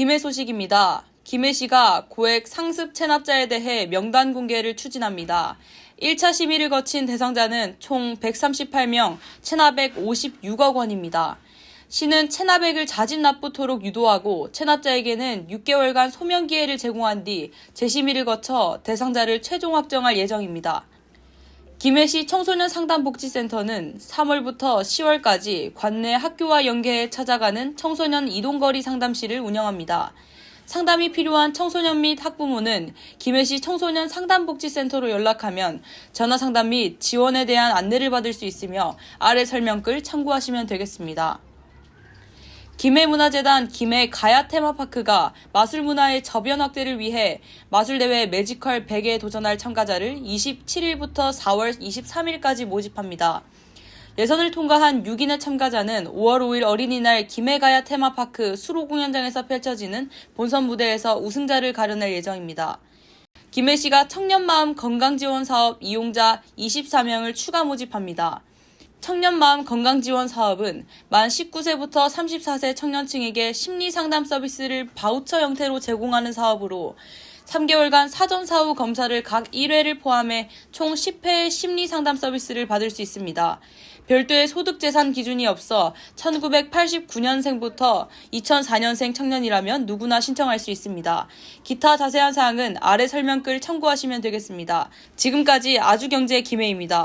김해 소식입니다. 김해시가 고액 상습 체납자에 대해 명단 공개를 추진합니다. 1차 심의를 거친 대상자는 총 138명, 체납액 56억 원입니다. 시는 체납액을 자진 납부토록 유도하고 체납자에게는 6개월간 소명 기회를 제공한 뒤 재심의를 거쳐 대상자를 최종 확정할 예정입니다. 김해시 청소년 상담복지센터는 3월부터 10월까지 관내 학교와 연계해 찾아가는 청소년 이동거리 상담실을 운영합니다. 상담이 필요한 청소년 및 학부모는 김해시 청소년 상담복지센터로 연락하면 전화 상담 및 지원에 대한 안내를 받을 수 있으며 아래 설명글 참고하시면 되겠습니다. 김해문화재단 김해 가야 테마파크가 마술 문화의 저변 확대를 위해 마술대회 매지컬 100에 도전할 참가자를 27일부터 4월 23일까지 모집합니다. 예선을 통과한 6인의 참가자는 5월 5일 어린이날 김해가야 테마파크 수로 공연장에서 펼쳐지는 본선 무대에서 우승자를 가려낼 예정입니다. 김해시가 청년마음 건강지원 사업 이용자 24명을 추가 모집합니다. 청년 마음 건강 지원 사업은 만 19세부터 34세 청년층에게 심리 상담 서비스를 바우처 형태로 제공하는 사업으로 3개월간 사전 사후 검사를 각 1회를 포함해 총 10회의 심리 상담 서비스를 받을 수 있습니다. 별도의 소득 재산 기준이 없어 1989년생부터 2004년생 청년이라면 누구나 신청할 수 있습니다. 기타 자세한 사항은 아래 설명글 참고하시면 되겠습니다. 지금까지 아주경제 김혜입니다.